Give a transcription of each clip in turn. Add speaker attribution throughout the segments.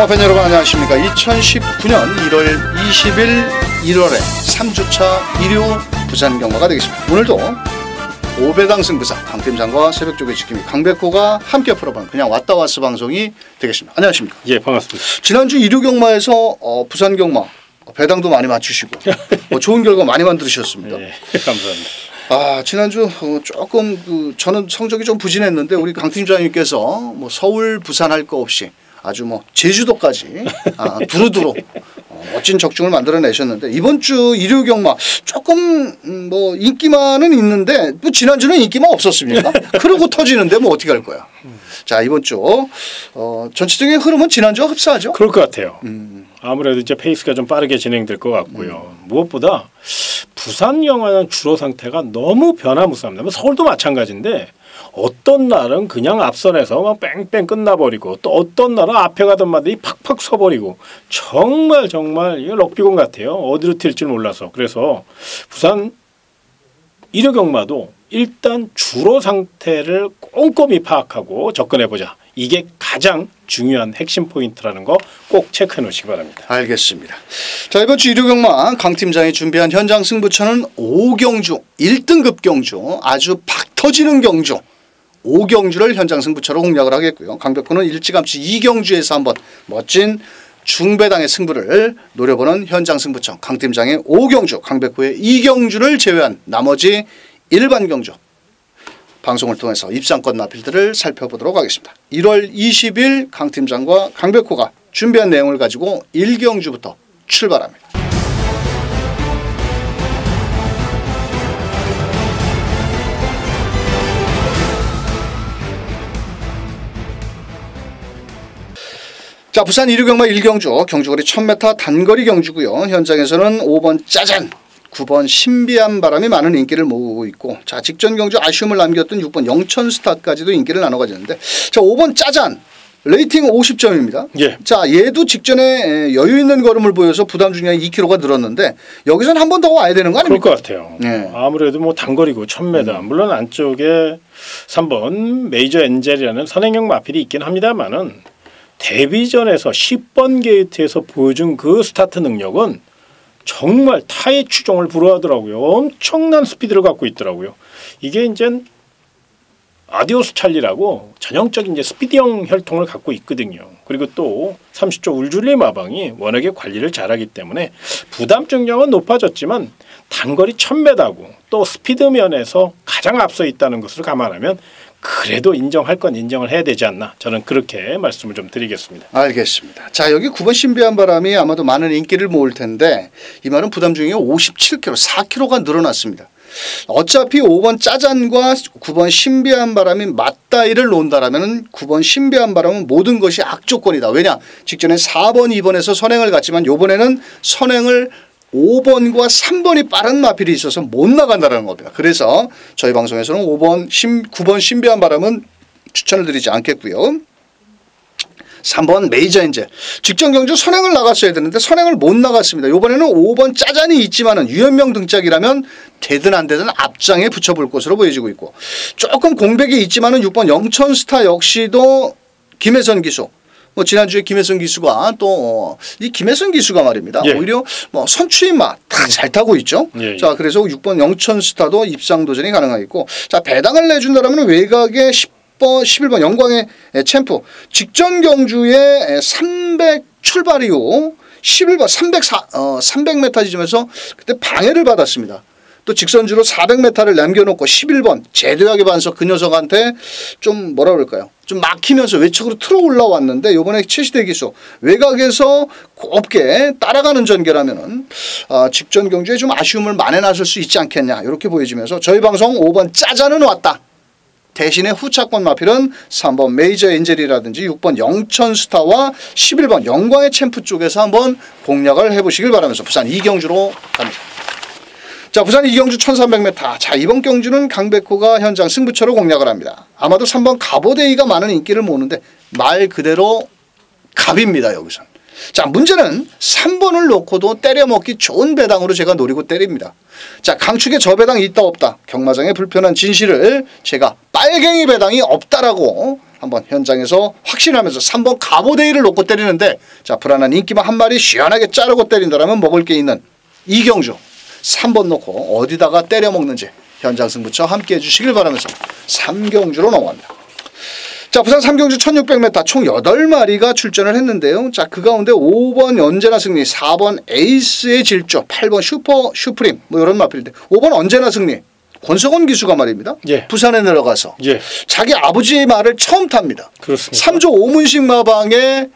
Speaker 1: 동화팬 여러분 안녕하십니까? 2019년 1월 20일 1월에 3주차 1류 부산 경마가 되겠습니다. 오늘도 5배당 승부사 강 팀장과 새벽조개 지킴이 강백호가 함께 풀어보는 그냥 왔다 왔어 방송이 되겠습니다. 안녕하십니까?
Speaker 2: 예 반갑습니다.
Speaker 1: 지난주 1류 경마에서 어, 부산 경마 배당도 많이 맞추시고 뭐 좋은 결과 많이 만들으셨습니다.
Speaker 2: 예 감사합니다.
Speaker 1: 아 지난주 어, 조금 그 저는 성적이 좀 부진했는데 우리 강 팀장님께서 뭐 서울 부산 할 거 없이 아주 뭐 제주도까지 아, 두루두루 어, 멋진 적중을 만들어내셨는데 이번 주 일요 경마 조금 음, 뭐 인기만은 있는데 뭐 지난주는 인기만 없었습니까? 그러고 터지는데 뭐 어떻게 할 거야? 자 이번 주 어, 전체적인 흐름은 지난주와 흡사하죠?
Speaker 2: 그럴 것 같아요
Speaker 1: 음.
Speaker 2: 아무래도 이제 페이스가 좀 빠르게 진행될 것 같고요 무엇보다 부산 영화는 주로 상태가 너무 변화무쌍합니다 뭐 서울도 마찬가지인데 어떤 날은 그냥 앞선에서 막 뺑뺑 끝나버리고 또 어떤 날은 앞에 가던 마들이 팍팍 서버리고 정말 정말 이거 럭비공 같아요. 어디로 튈지 몰라서 그래서 부산 일요 경마도 일단 주로 상태를 꼼꼼히 파악하고 접근해 보자. 이게 가장 중요한 핵심 포인트라는 거 꼭 체크해 놓으시기 바랍니다.
Speaker 1: 알겠습니다. 자 이번 주 일요 경마 강 팀장이 준비한 현장 승부처는 5경주 1등급 경주 아주 박 터지는 경주 5경주를 현장 승부처로 공략을 하겠고요. 강백호는 일찌감치 2경주에서 한번 멋진 중배당의 승부를 노려보는 현장 승부처 강 팀장의 5경주 강백호의 2경주를 제외한 나머지 일반 경주 방송을 통해서 입상권 마필들을 살펴보도록 하겠습니다. 1월 20일 강 팀장과 강백호가 준비한 내용을 가지고 1경주부터 출발합니다. 자 부산 이류경마 1경주 경주거리 1000m 단거리 경주고요. 현장에서는 5번 짜잔 9번 신비한 바람이 많은 인기를 모으고 있고 자 직전 경주 아쉬움을 남겼던 6번 영천스타까지도 인기를 나눠 가지는데 자 5번 짜잔 레이팅 50점입니다.
Speaker 2: 예.
Speaker 1: 자 얘도 직전에 여유 있는 걸음을 보여서 부담 중량이 2kg가 늘었는데 여기서는 한번 더 와야 되는 거
Speaker 2: 그럴
Speaker 1: 아닙니까?
Speaker 2: 것 같아요.
Speaker 1: 네.
Speaker 2: 아무래도 뭐 단거리고 1000m 물론 안쪽에 3번 메이저 엔젤이라는 선행형 마필이 있긴 합니다만은 데뷔전에서 10번 게이트에서 보여준 그 스타트 능력은 정말 타의 추종을 불허하더라고요. 엄청난 스피드를 갖고 있더라고요. 이게 이제 아디오스 찰리라고 전형적인 이제 스피드형 혈통을 갖고 있거든요. 그리고 또 30조 울줄리 마방이 워낙에 관리를 잘하기 때문에 부담 중량은 높아졌지만 단거리 1000m고 또 스피드 면에서 가장 앞서 있다는 것을 감안하면 그래도 인정할 건 인정을 해야 되지 않나 저는 그렇게 말씀을 좀 드리겠습니다.
Speaker 1: 알겠습니다. 자 여기 9번 신비한 바람이 아마도 많은 인기를 모을 텐데 이 말은 부담 중량이 57kg, 4kg가 늘어났습니다. 어차피 5번 짜잔과 9번 신비한 바람이 맞다이를 놓는다라면 9번 신비한 바람은 모든 것이 악조건이다. 왜냐? 직전에 4번, 2번에서 선행을 갔지만 이번에는 선행을 5번과 3번이 빠른 마필이 있어서 못 나간다는 겁니다. 그래서 저희 방송에서는 5번, 신, 9번 신비한 바람은 추천을 드리지 않겠고요. 3번 메이저 엔젤 직전 경주 선행을 나갔어야 되는데 선행을 못 나갔습니다. 이번에는 5번 짜잔이 있지만은 유현명 등짝이라면 되든 안 되든 앞장에 붙여볼 것으로 보여지고 있고 조금 공백이 있지만은 6번 영천스타 역시도 김혜선 기수 뭐 지난주에 김혜선 기수가 또 이 김혜선 기수가 말입니다.
Speaker 2: 예.
Speaker 1: 오히려 뭐 선추임 맛다잘 타고 있죠.
Speaker 2: 예, 예.
Speaker 1: 자 그래서 6번 영천 스타도 입상 도전이 가능하겠고 자 배당을 내준다라면 외곽에 10번 11번 영광의 챔프 직전 경주에 300 출발 이후 11번 304 어, 300m 지점에서 그때 방해를 받았습니다. 또 직선주로 400m를 남겨놓고 11번 제도약의 반석 그 녀석한테 좀 뭐라 그럴까요? 좀 막히면서 외측으로 틀어 올라왔는데 이번에 최시대 기수 외곽에서 곱게 따라가는 전개라면은 아, 직전 경주에 좀 아쉬움을 만회나설 수 있지 않겠냐 이렇게 보여지면서 저희 방송 5번 짜자는 왔다. 대신에 후차권 마필은 3번 메이저 엔젤이라든지 6번 영천스타와 11번 영광의 챔프 쪽에서 한번 공략을 해보시길 바라면서 부산 이경주로 갑니다. 자 부산 이경주 1300m 자 이번 경주는 강백호가 현장 승부처로 공략을 합니다. 아마도 3번 가보데이가 많은 인기를 모으는데 말 그대로 갑입니다 여기선. 자, 문제는 3번을 놓고도 때려먹기 좋은 배당으로 제가 노리고 때립니다. 자, 강축에 저 배당이 있다 없다. 경마장의 불편한 진실을 제가 빨갱이 배당이 없다라고 한번 현장에서 확신하면서 3번 가보데이를 놓고 때리는데 자, 불안한 인기만 한 마리 시원하게 자르고 때린다라면 먹을 게 있는 이경주 3번 놓고 어디다가 때려 먹는지 현장 승부처 함께 해주시길 바라면서 삼경주로 넘어갑니다. 자, 부산 삼경주 1600m 총 8마리가 출전을 했는데요. 자, 그 가운데 5번 언제나 승리, 4번 에이스의 질주, 8번 슈퍼 슈프림 뭐 이런 마필인데 5번 언제나 승리. 권석원 기수가 말입니다.
Speaker 2: 예.
Speaker 1: 부산에 내려가서
Speaker 2: 예.
Speaker 1: 자기 아버지의 말을 처음 탑니다.
Speaker 2: 그렇습니다.
Speaker 1: 3조 오문식 마방에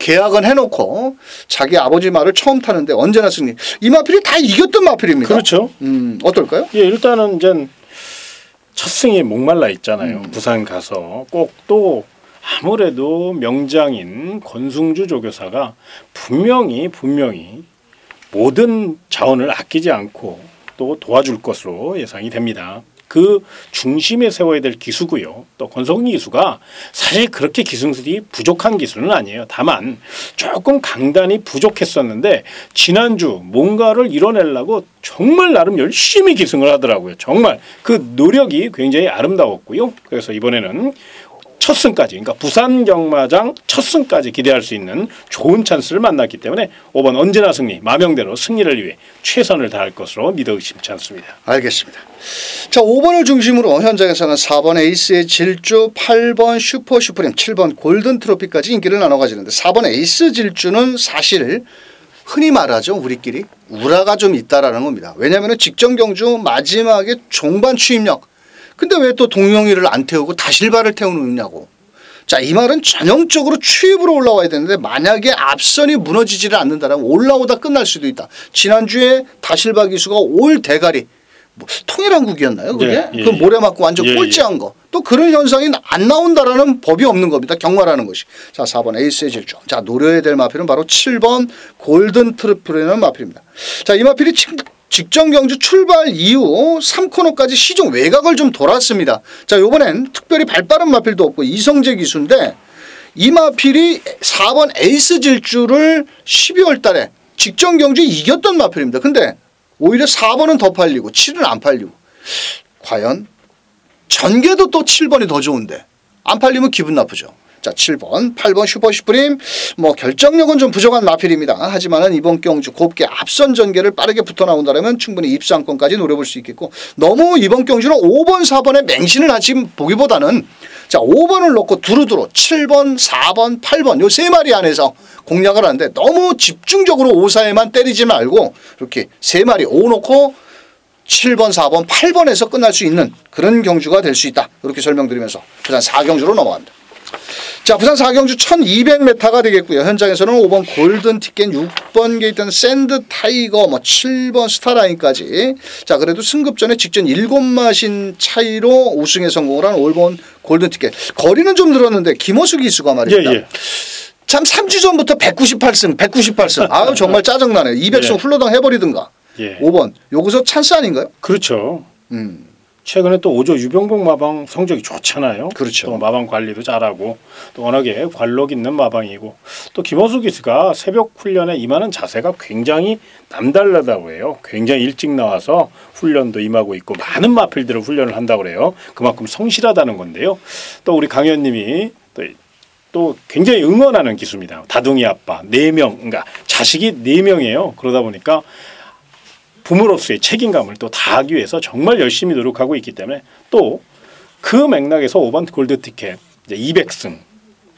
Speaker 1: 계약은 해놓고 자기 아버지 말을 처음 타는데 언제나 승리. 이 마필이 다 이겼던 마필입니다.
Speaker 2: 그렇죠.
Speaker 1: 음, 어떨까요?
Speaker 2: 예, 일단은 이제 첫 승에 목말라 있잖아요. 부산 가서 꼭 또 아무래도 명장인 권승주 조교사가 분명히 분명히 모든 자원을 아끼지 않고 또 도와줄 것으로 예상이 됩니다. 그 중심에 세워야 될 기수고요. 또 권성훈 기수가 사실 그렇게 기승술이 부족한 기수는 아니에요. 다만 조금 강단이 부족했었는데 지난주 뭔가를 이뤄내려고 정말 나름 열심히 기승을 하더라고요. 정말 그 노력이 굉장히 아름다웠고요. 그래서 이번에는 첫 승까지 그러니까 부산 경마장 첫 승까지 기대할 수 있는 좋은 찬스를 만났기 때문에 5번 언제나 승리 마명대로 승리를 위해 최선을 다할 것으로 믿어 의심치 않습니다.
Speaker 1: 알겠습니다. 자, 5번을 중심으로 현장에서는 4번 에이스의 질주, 8번 슈퍼 슈프림, 7번 골든 트로피까지 인기를 나눠 가지는데 4번 에이스 질주는 사실 흔히 말하죠. 우리끼리 우라가 좀 있다라는 겁니다. 왜냐하면 직전 경주 마지막에 종반 추임력 근데 왜 또 동영이를 안 태우고 다실바를 태우느냐고. 자, 이 말은 전형적으로 추입으로 올라와야 되는데 만약에 앞선이 무너지지를 않는다면 올라오다 끝날 수도 있다. 지난주에 다실바 기수가 올 대가리 뭐 통일한국이었나요? 그게?
Speaker 2: 예, 예,
Speaker 1: 그 모래 맞고 완전
Speaker 2: 예,
Speaker 1: 꼴찌한 거. 또 그런 현상이 안 나온다라는 법이 없는 겁니다. 경마라는 것이. 자, 4번 에이스의 질주. 자, 노려야 될 마필은 바로 7번 골든 트리플이라는 마필입니다. 자, 이 마필이 직전 경주 출발 이후 3코너까지 시종 외곽을 좀 돌았습니다. 자, 요번엔 특별히 발빠른 마필도 없고 이성재 기수인데 이 마필이 4번 에이스 질주를 12월 달에 직전 경주 이겼던 마필입니다. 근데 오히려 4번은 더 팔리고 7은 안 팔리고 과연 전개도 또 7번이 더 좋은데 안 팔리면 기분 나쁘죠. 자, 7번, 8번 슈퍼 슈프림 뭐 결정력은 좀 부족한 마필입니다. 하지만은 이번 경주 곱게 앞선 전개를 빠르게 붙어 나온다면 충분히 입상권까지 노려볼 수 있겠고 너무 이번 경주는 5번, 4번에 맹신을 하지 보기보다는 자, 5번을 넣고 두루두루 7번, 4번, 8번 요 세 마리 안에서 공략을 하는데 너무 집중적으로 5, 4에만 때리지 말고 이렇게 세 마리 5 놓고 7번, 4번, 8번에서 끝날 수 있는 그런 경주가 될 수 있다. 이렇게 설명드리면서 부산 4경주로 넘어갑니다. 자, 부산 4경주 1200m가 되겠고요. 현장에서는 5번 골든 티켓, 6번 게이트는 샌드 타이거, 뭐 7번 스타라인까지. 자, 그래도 승급전에 직전 7마신 차이로 우승에 성공을 한 5번 골든 티켓. 거리는 좀 늘었는데 김호수 기수가 말입니다.
Speaker 2: 예, 예.
Speaker 1: 참 3주 전부터 198승, 198승. 아유, 정말 짜증나네. 200승
Speaker 2: 예.
Speaker 1: 훌러덩 해버리든가.
Speaker 2: 예.
Speaker 1: 5번. 여기서 찬스 아닌가요?
Speaker 2: 그렇죠.
Speaker 1: 음.
Speaker 2: 최근에 또 오조 유병복 마방 성적이 좋잖아요.
Speaker 1: 그렇죠.
Speaker 2: 또 마방 관리도 잘하고 또 워낙에 관록 있는 마방이고 또 김호수 기수가 새벽 훈련에 임하는 자세가 굉장히 남달라다고 해요. 굉장히 일찍 나와서 훈련도 임하고 있고 많은 마필들을 훈련을 한다고 그래요. 그만큼 성실하다는 건데요. 또 우리 강현님이 또, 또 굉장히 응원하는 기수입니다. 다둥이 아빠 네 명, 그러니까 자식이 네 명이에요. 그러다 보니까 부모로서의 책임감을 또 다하기 위해서 정말 열심히 노력하고 있기 때문에 또 그 맥락에서 5번 골드 티켓 이제 200승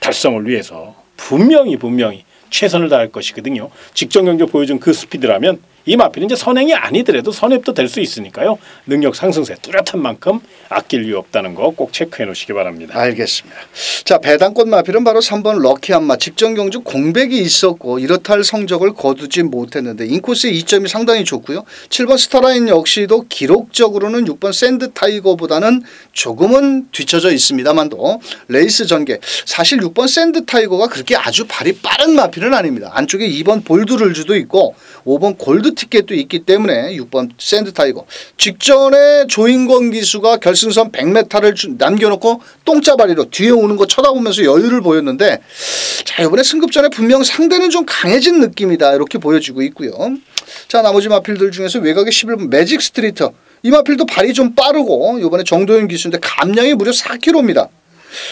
Speaker 2: 달성을 위해서 분명히 분명히 최선을 다할 것이거든요. 직전 경기 보여준 그 스피드라면 이 마필은 이제 선행이 아니더라도 선입도 될 수 있으니까요. 능력 상승세 뚜렷한 만큼 아낄 이유 없다는 거 꼭 체크해 놓으시기 바랍니다.
Speaker 1: 알겠습니다. 자 배당권 마필은 바로 3번 럭키한마 직전 경주 공백이 있었고 이렇다 할 성적을 거두지 못했는데 인코스의 이점이 상당히 좋고요. 7번 스타라인 역시도 기록적으로는 6번 샌드 타이거보다는 조금은 뒤쳐져 있습니다만도 레이스 전개 사실 6번 샌드 타이거가 그렇게 아주 발이 빠른 마필은 아닙니다. 안쪽에 2번 볼드를주도 있고 5번 골드 티켓도 있기 때문에 6번 샌드 타이거 직전에 조인권 기수가 결승선 100m를 남겨놓고 똥짜바리로 뒤에 오는 거 쳐다보면서 여유를 보였는데 자 이번에 승급전에 분명 상대는 좀 강해진 느낌이다 이렇게 보여지고 있고요. 자 나머지 마필들 중에서 외곽의 11번 매직 스트리트 이 마필도 발이 좀 빠르고 이번에 정도현 기수인데 감량이 무려 4kg입니다.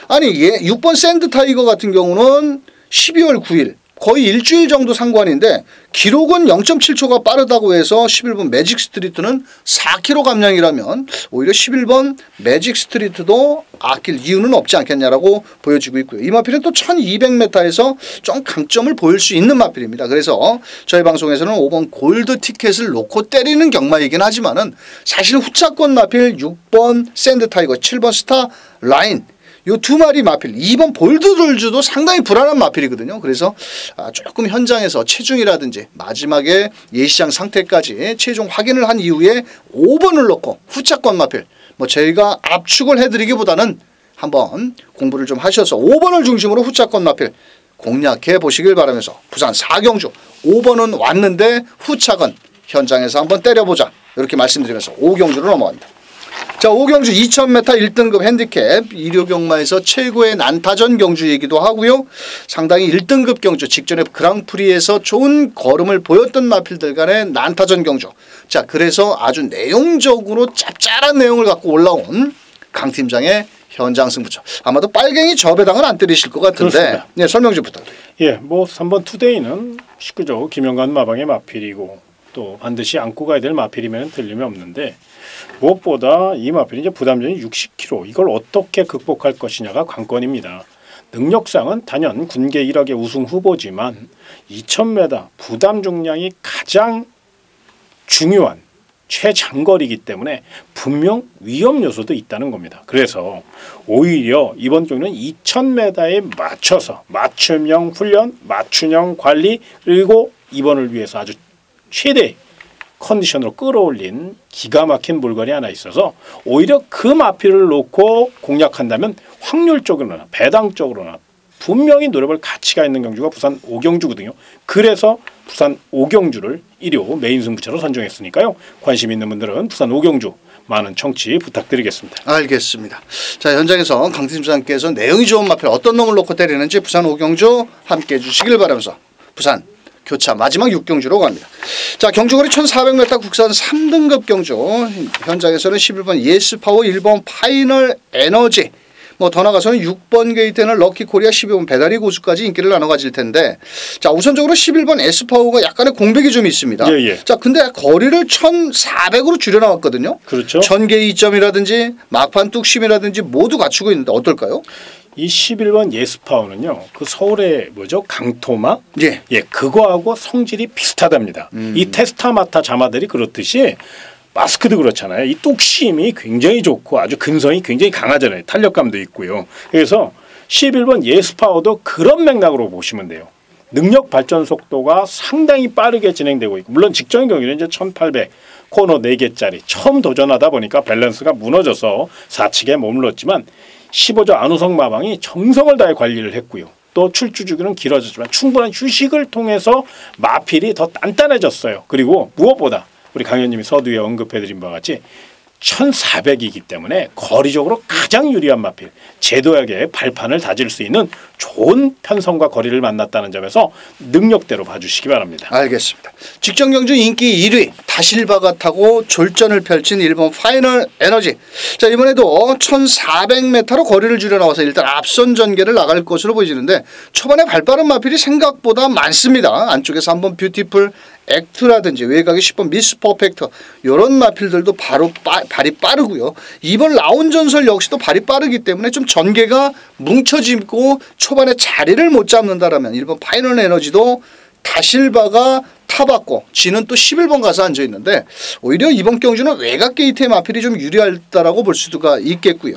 Speaker 1: 아니 예 6번 샌드 타이거 같은 경우는 12월 9일 거의 일주일 정도 상관인데 기록은 0.7초가 빠르다고 해서 11번 매직 스트리트는 4km 감량이라면 오히려 11번 매직 스트리트도 아낄 이유는 없지 않겠냐라고 보여지고 있고요. 이 마필은 또 1200m에서 좀 강점을 보일 수 있는 마필입니다. 그래서 저희 방송에서는 5번 골드 티켓을 놓고 때리는 경마이긴 하지만은 사실 후차권 마필 6번 샌드 타이거 7번 스타 라인 요 두 마리 마필 2번 볼드롤즈도 상당히 불안한 마필이거든요. 그래서 아, 조금 현장에서 체중이라든지 마지막에 예시장 상태까지 최종 확인을 한 이후에 5번을 넣고 후차권 마필 뭐 저희가 압축을 해드리기보다는 한번 공부를 좀 하셔서 5번을 중심으로 후차권 마필 공략해 보시길 바라면서 부산 사경주 5번은 왔는데 후차건 현장에서 한번 때려보자 이렇게 말씀드리면서 5경주로 넘어갑니다. 자, 오경주 2000m 1등급 핸디캡 일요 경마에서 최고의 난타전 경주이기도 하고요. 상당히 1등급 경주 직전에 그랑프리에서 좋은 걸음을 보였던 마필들 간의 난타전 경주. 자, 그래서 아주 내용적으로 짭짤한 내용을 갖고 올라온 강 팀장의 현장 승부처. 아마도 빨갱이 저 배당은 안 때리실 것 같은데. 그렇습니다. 네, 설명 좀 부탁드립니다.
Speaker 2: 예, 뭐 3번 투데이는 식구죠. 김영관 마방의 마필이고 또 반드시 안고 가야 될 마필이면 들림이 없는데 무엇보다 이 마필이 이제 부담점이 60kg 이걸 어떻게 극복할 것이냐가 관건입니다. 능력상은 단연 군계 1학의 우승 후보지만 2000m 부담 중량이 가장 중요한 최장거리이기 때문에 분명 위험 요소도 있다는 겁니다. 그래서 오히려 이번 경우는 2000m에 맞춰서 맞춤형 훈련, 맞춤형 관리 그리고 이번을 위해서 아주 최대 컨디션으로 끌어올린 기가 막힌 물건이 하나 있어서 오히려 그 마피를 놓고 공략한다면 확률적으로나 배당적으로나 분명히 노려볼 가치가 있는 경주가 부산 오경주거든요. 그래서 부산 오경주를 1호 메인 승부처로 선정했으니까요. 관심 있는 분들은 부산 오경주 많은 청취 부탁드리겠습니다.
Speaker 1: 알겠습니다. 자 현장에서 강 팀장께서 내용이 좋은 마필 어떤 놈을 놓고 때리는지 부산 오경주 함께 해 주시길 바라면서 부산 교차 마지막 6경주로 갑니다. 자 경주거리 1400m 국산 3등급 경주 현장에서는 11번 예스파워 1번 파이널 에너지 뭐 더 나가서는 6번 게이트는 럭키코리아 12번 배달이 고수까지 인기를 나눠 가질 텐데 자 우선적으로 11번 에스파워가 약간의 공백이 좀 있습니다. 예, 예. 자 근데 거리를 1400으로 줄여 나왔거든요.
Speaker 2: 그렇죠.
Speaker 1: 전개 이점이라든지 막판 뚝심이라든지 모두 갖추고 있는데 어떨까요?
Speaker 2: 이 11번 예스파워는요. 그 서울의 뭐죠? 강토마?
Speaker 1: 예.
Speaker 2: 예, 그거하고 성질이 비슷하답니다. 음. 이 테스타마타 자마들이 그렇듯이 마스크도 그렇잖아요. 이 뚝심이 굉장히 좋고 아주 근성이 굉장히 강하잖아요. 탄력감도 있고요. 그래서 11번 예스파워도 그런 맥락으로 보시면 돼요. 능력 발전 속도가 상당히 빠르게 진행되고 있고 물론 직전 경기는 이제 1800 코너 4개짜리 처음 도전하다 보니까 밸런스가 무너져서 사측에 머물렀지만 15조 안우성 마방이 정성을 다해 관리를 했고요. 또 출주 주기는 길어졌지만 충분한 휴식을 통해서 마필이 더 단단해졌어요. 그리고 무엇보다 우리 강현님이 서두에 언급해드린 바와 같이 1400이기 때문에 거리적으로 가장 유리한 마필 제도약의 발판을 다질 수 있는 좋은 편성과 거리를 만났다는 점에서 능력대로 봐주시기 바랍니다.
Speaker 1: 알겠습니다. 직전 경주 인기 1위 다실바가 타고 졸전을 펼친 일본 파이널 에너지 자 이번에도 1400m로 거리를 줄여 나와서 일단 앞선 전개를 나갈 것으로 보이는데 초반에 발빠른 마필이 생각보다 많습니다. 안쪽에서 한번 뷰티풀 액트라든지 외곽의 10번 미스 퍼펙터 이런 마필들도 바로 빠, 발이 빠르고요. 이번 라운 전설 역시도 발이 빠르기 때문에 좀 전개가 뭉쳐지고 초반에 자리를 못 잡는다라면 일본 파이널 에너지도 다실바가 타봤고 지는 또 11번 가서 앉아 있는데 오히려 이번 경주는 외곽 게이트의 마필이 좀 유리하다라고 볼 수가 있겠고요.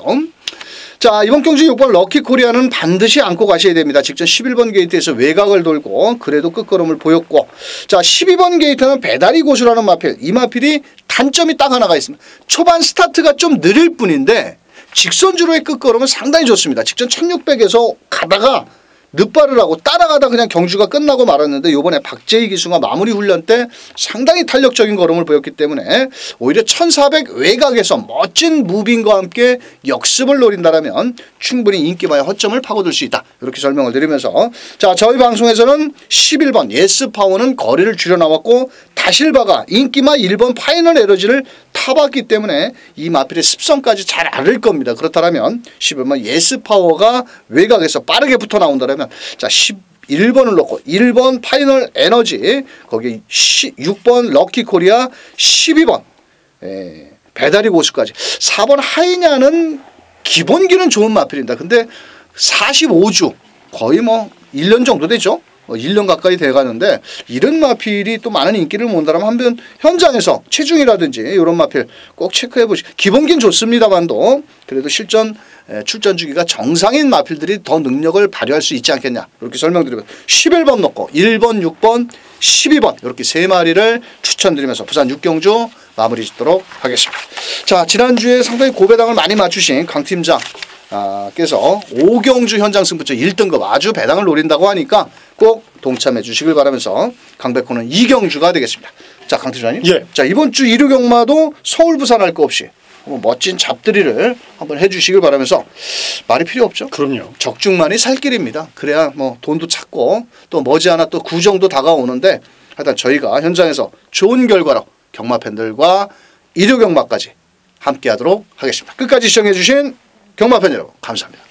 Speaker 1: 자 이번 경주 6번 럭키 코리아는 반드시 안고 가셔야 됩니다. 직전 11번 게이트에서 외곽을 돌고 그래도 끝걸음을 보였고 자 12번 게이트는 배달이 고수라는 마필 이 마필이 단점이 딱 하나가 있습니다. 초반 스타트가 좀 느릴 뿐인데 직선주로의 끝걸음은 상당히 좋습니다. 직전 1600에서 가다가 늦발을 하고 따라가다 그냥 경주가 끝나고 말았는데 요번에 박재희 기수가 마무리 훈련 때 상당히 탄력적인 걸음을 보였기 때문에 오히려 1400 외곽에서 멋진 무빙과 함께 역습을 노린다라면 충분히 인기마의 허점을 파고들 수 있다. 이렇게 설명을 드리면서 자 저희 방송에서는 11번 예스파워는 거리를 줄여 나왔고 다실바가 인기마 1번 파이널 에너지를 타봤기 때문에 이 마필의 습성까지 잘 알을 겁니다. 그렇다면 11번 예스파워가 외곽에서 빠르게 붙어 나온다면 자 11번을 넣고 1번 파이널 에너지 거기 6번 럭키 코리아 12번 예, 배달이 고수까지 4번 하이냐는 기본기는 좋은 마필입니다. 근데 45주 거의 뭐 1년 정도 되죠. 1년 가까이 돼가는데 이런 마필이 또 많은 인기를 모은다면 한편 현장에서 체중이라든지 이런 마필 꼭 체크해 보시. 기본기는 좋습니다만도 그래도 실전 출전 주기가 정상인 마필들이 더 능력을 발휘할 수 있지 않겠냐 이렇게 설명드리면 11번 넣고 1번, 6번, 12번 이렇게 세 마리를 추천드리면서 부산 육경주 마무리 짓도록 하겠습니다. 자 지난주에 상당히 고배당을 많이 맞추신 강 팀장 께서 오경주 현장 승부처 1등급 아주 배당을 노린다고 하니까 꼭 동참해 주시길 바라면서 강백호는 이경주가 되겠습니다. 자, 강팀장님.
Speaker 2: 예.
Speaker 1: 자, 이번 주 일요 경마도 서울 부산 할 거 없이 멋진 잡들이를 한번 해 주시길 바라면서 말이 필요 없죠.
Speaker 2: 그럼요.
Speaker 1: 적중만이 살 길입니다. 그래야 뭐 돈도 찾고 또 머지않아 또 구정도 다가오는데 하여튼 저희가 현장에서 좋은 결과로 경마 팬들과 일요 경마까지 함께 하도록 하겠습니다. 끝까지 시청해 주신 경마 팬 여러분 감사합니다.